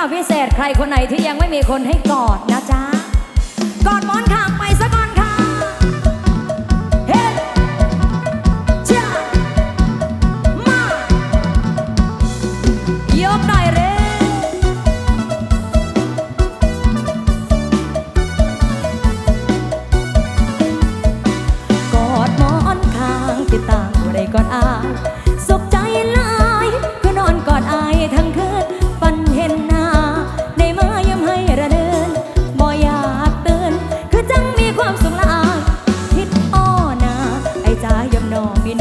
ข่าพิเศษใครคนไหนที่ยังไม่มีคนให้กอดนะจ๊ะ กอดหมอนค่ะ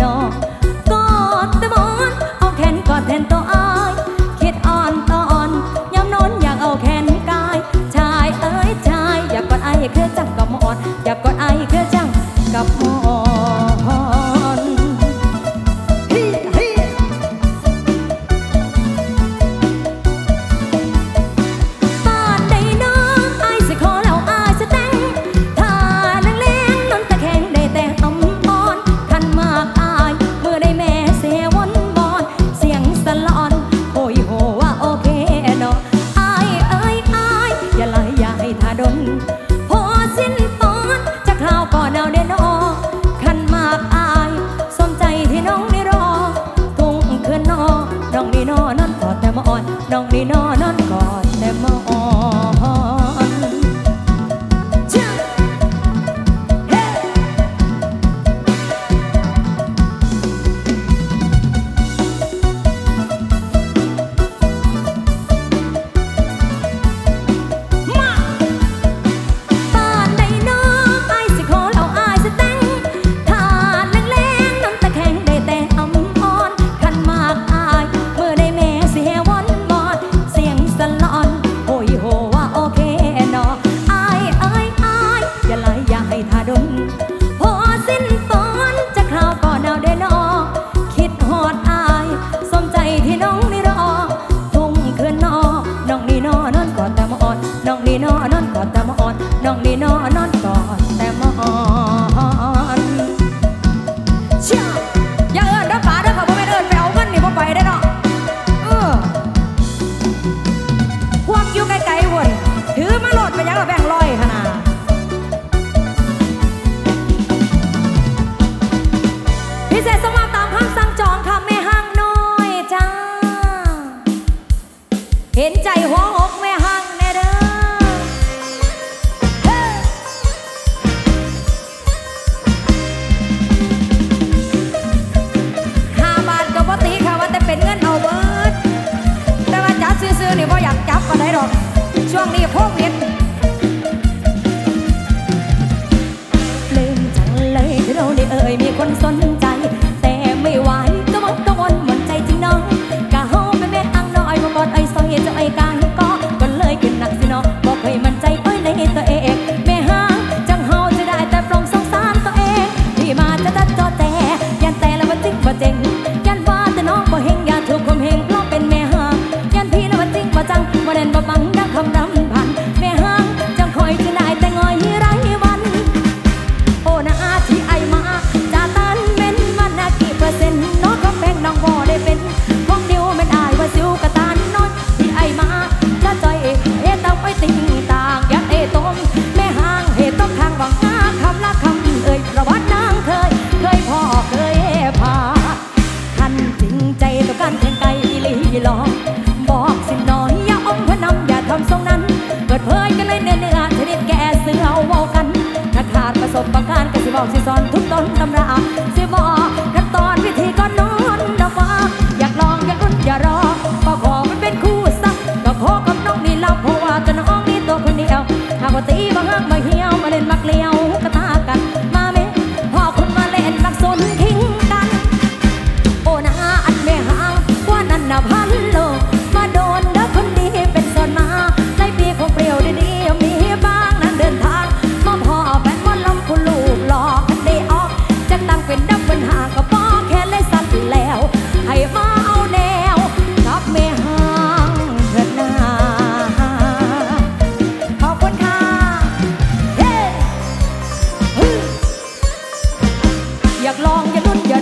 น้อง น้องนี่น้อง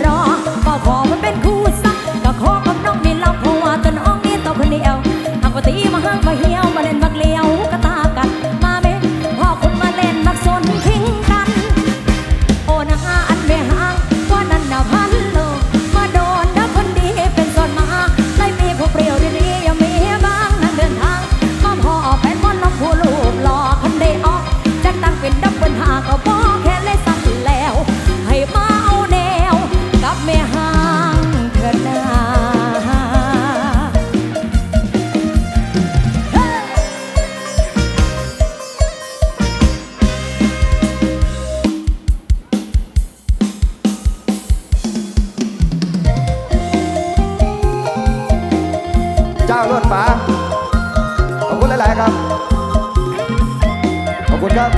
i ครับ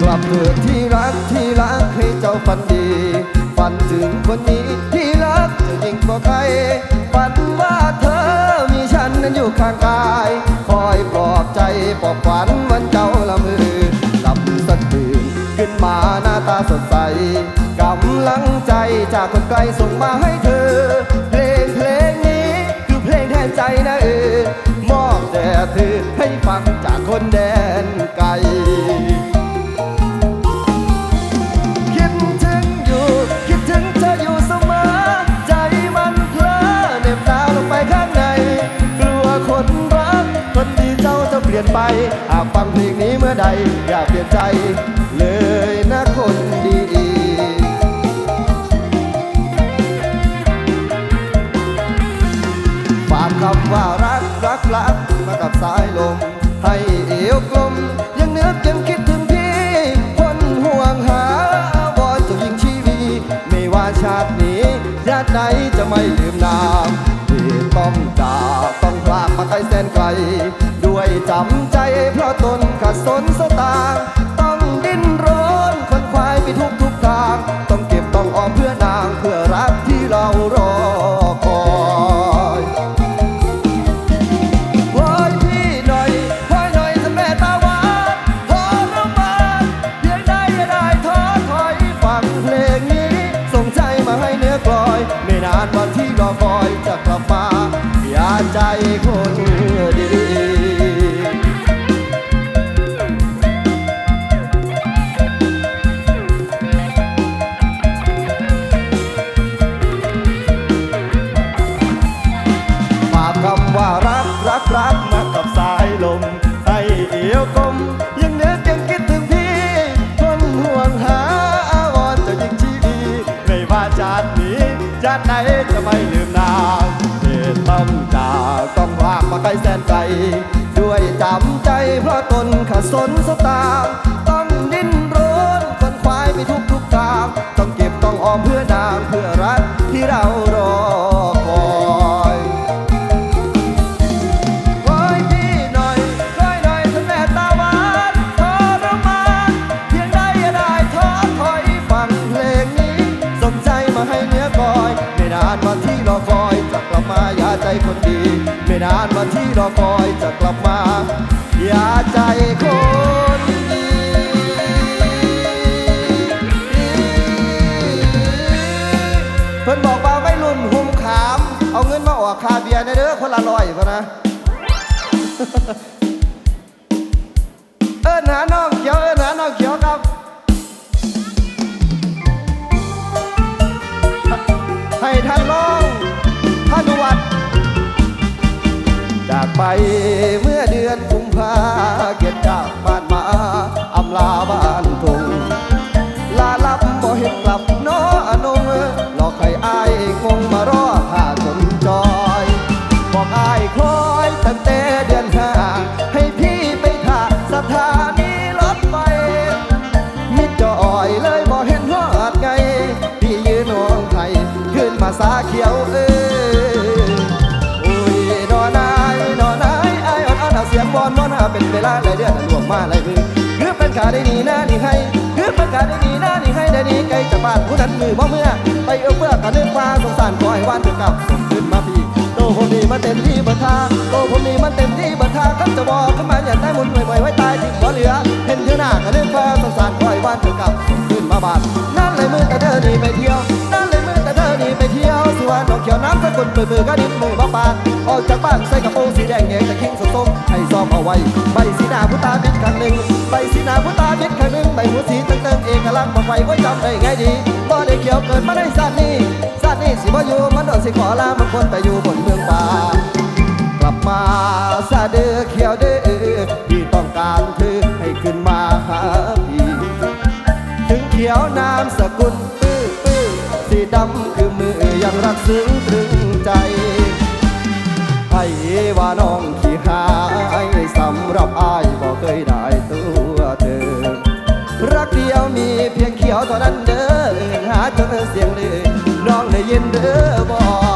กลับเถิดที่รักที่รักให้เจ้าฝันดี ฝันถึงคนนี้ที่รักจะยิ่งกว่าใคร ฝันว่าเธอมีฉันนั้นอยู่ข้างกาย คอยปลอบใจปลอบขวัญวันเจ้าละมือหลับสะตื่นขึ้นมาหน้าตาสดใสกำลังใจจากคนไกลส่งมาให้เธอ เพลงเพลงนี้คือเพลงแทนใจนะเออ เธอให้ฟังจากคนแดนไกล คิดถึงอยู่ คิดถึงเธออยู่เสมอ ใจมันเพลอเหน็บหนาวลงไปข้างใน กลัวคนรัก คนที่เจ้าจะเปลี่ยนไป หากฟังเพลงนี้เมื่อใด อย่าเปลี่ยนใจเลย กับสายลม ให้เอวกลม ยังนึกยังคิดถึงพี่ คนห่วงหาวอนจะยิ่งชีวี ไม่ว่าชาตินี้ญาติไหนจะไม่ลืมนามที่ต้องจากต้องพลากมาไกลแสนไกล ด้วยจำใจเพราะตนขัดสนส รักมากับสายลมให้เอียวกลมยังเนึกยังคิดถึงพี่คนห่วงหาอาวรณ์จะยิ่งชีวีไม่ว่าชาตินี้ชาติไหนจะไม่ลืมนางเหตุต้องจากต้องพลากมาไกลแสนไกลด้วยจำใจเพราะตนขัดสนสตางต้องดิ้นรนคนควายไปทุกทุกทางต้องเก็บต้องออมเพื่อน ใจคนดี ไม่นานวันที่รอคอยจะกลับมา อย่าใจคนดีเพิ่นบอกว่าไม่รุ่นหุมขาม เอาเงินมาออกคาเบียร์ในเด้อคนละร้อยพะนะ ไปเมื่อเดือนกุมภาเกียรติจากบ้าน มาหลยมือคือเป็นขาได้ดีนะนี่ให้คือเป็นขาได้ดีนะนี่ให้ได้ดีไกลจากบ้านผู้นั้นมือบ่เมื่อ ไปเอื้อเฟื้อกันนึกว่าสงสารคอยวันเธอกลับส่งขึ้นมาพี่โตผมนี่มันเต็มที่เบิดทาโตผมนี่มันเต็มที่เบิดทาครับจะบอกขึ้นมาอย่าได้มุนไหวๆไว้ตายทิ้งบ่เหลือ เห็นเธอหน้ากันนึกว่าสงสารคอยวันเธอกลับส่งขึ้นมาบ้านนั่นเลยมือแต่เธอหนีไปเที่ยว นั่นเลยมือแต่เธอหนีไปเที่ยวสิว่าน้องคนเปื่อก็นิ้มือบ้าปานออกจากบ้านใส่กระโปรงสีแดงแงงแต่คิงส้มๆให้ซ้อมเอาไว้ใบสีหน้าผู้ตาบิดข้างหนึ่งใบสีหน้าผู้ตาบิดข้างหนึ่งใบหูสีเติงเอกลักษณ์บอกไว้ไว้จำได้ไงดีบ่ได้เขียวเกิดมาในชาตินี้ชาตินี้สิบ่อยู่มันโดนสิขอลามันควรไปอยู่บนเมืองป่ากลับมาซาเดือเขียวเดือพี่ต้องการเธอให้ขึ้นมาหาพี่ถึงเขียวน้ำสกุลตื้อตื้อสีดำคือ ยังรักซึ้งตรึงใจให้ว่าน้องขี้หายสำหรับอายบอกเคยได้ตัวเธอ รักเดียวมีเพียงเขียวเท่านั้นเด้อหาจนเสียงเลยน้องได้ยินเด้อบอก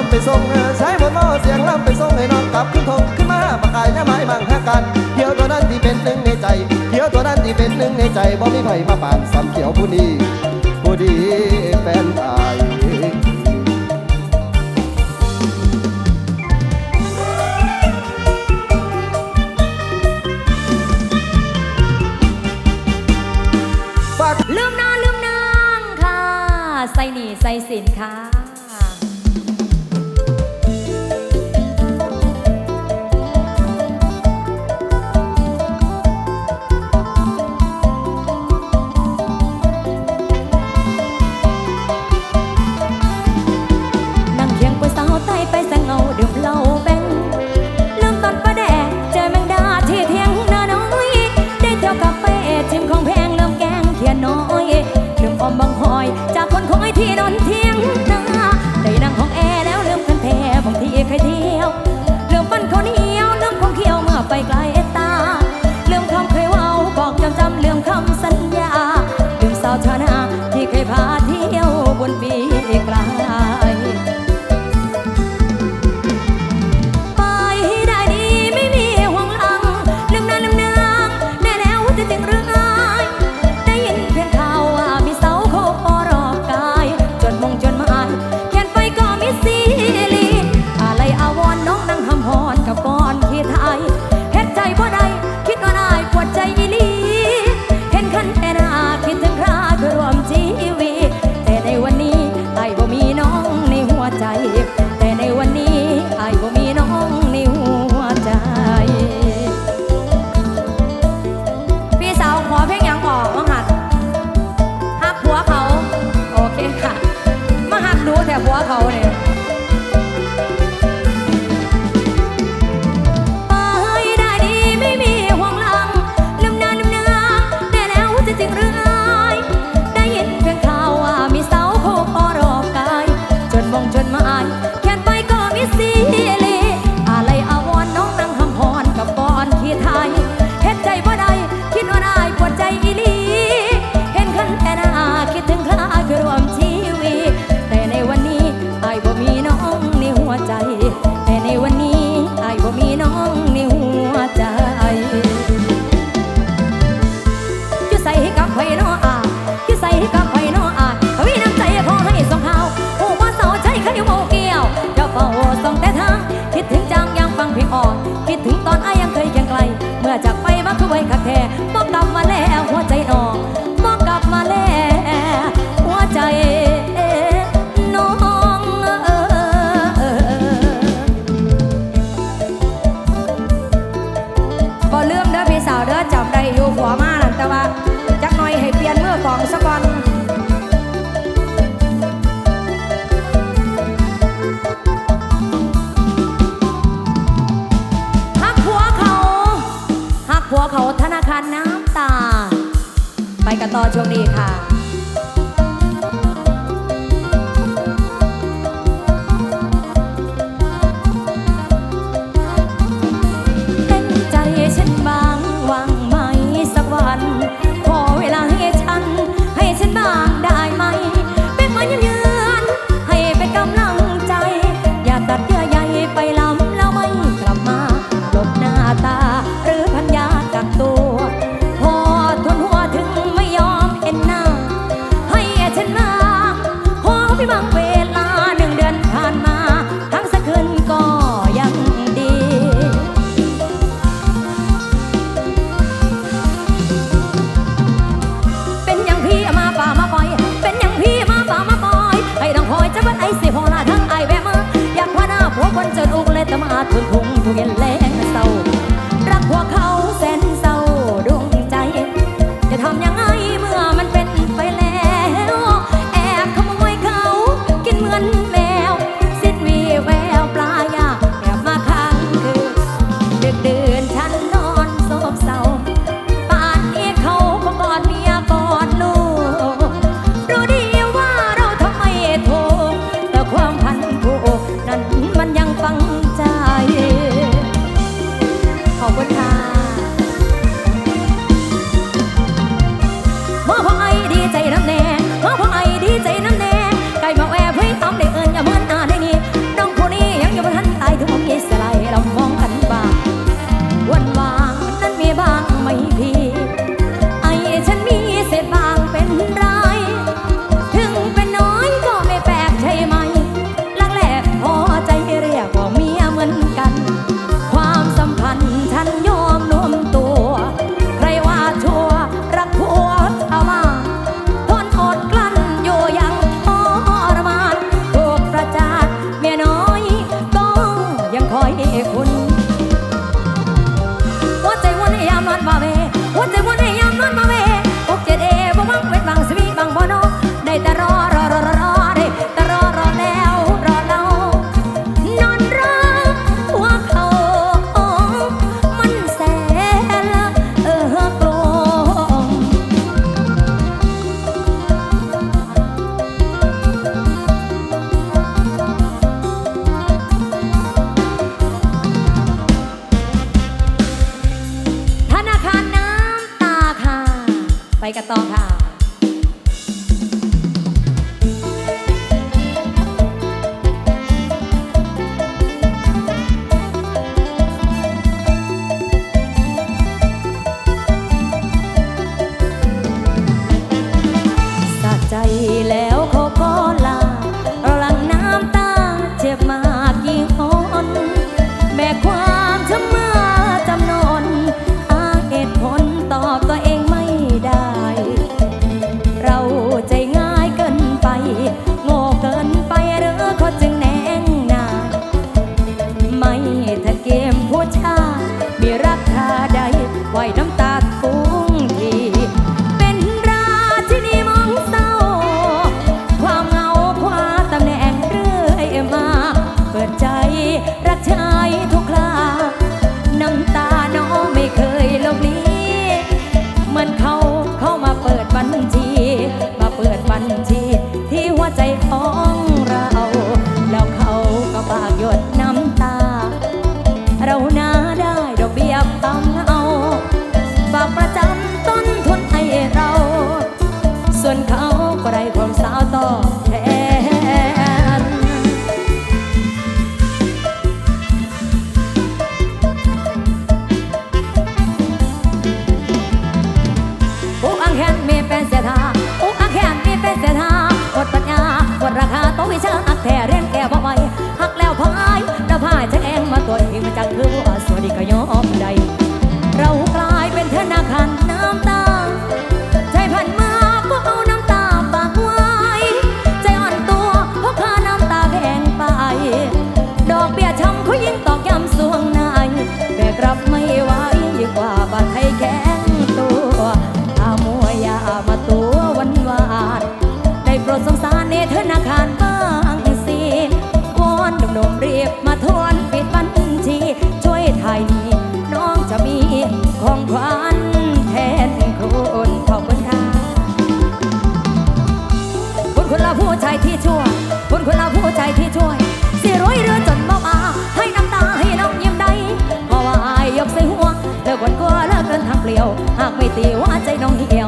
ลำไปส่งใช้บนหม้อเสียงลำไปส่งให้น้องกลับขึ้นทงขึ้นมาปากกายหน้าไม้มั่งหากันเขียวตัวนั้นที่เป็นหนึ่งในใจเขียวตัวนั้นที่เป็นหนึ่งในใจบ่มีไผมาปานสำเขียวผู้นี้ผู้ดีแฟนตายลืมน้าลืมนางค่ะ ใส่หนีใส่สินค่ะ มอมบังหอยใจ เด้อพี่สาวเด้อจำได้อยู่หัวมานั่นแต่ว่าจักหน่อยให้เปลี่ยนเมื่อฟองสะก่อนหักหัวเขาหักหัวเขาธนาคารน้ำตา ไปกันต่อช่วงนี้ค่ะ правда. ว่าใจน้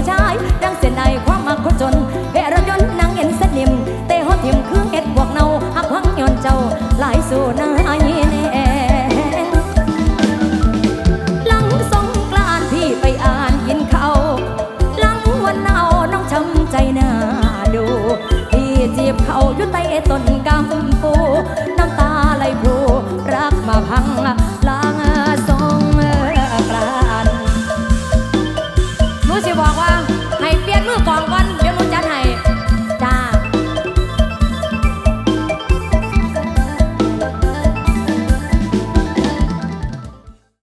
ู้ชาย ดังเส้นในความมักคนจนเวรยนต์นางเอ็นสนิม เตะหัวทิมคือเอ็ดบวกเนาหักหังย้อนเจ้าหลายสู่นายแน่หลังสงกรานพี่ไปอ่านกินเขาหลังวันเอาน้องช้ำใจหน้าดูพี่จีบเขาอยู่ใต้ต้น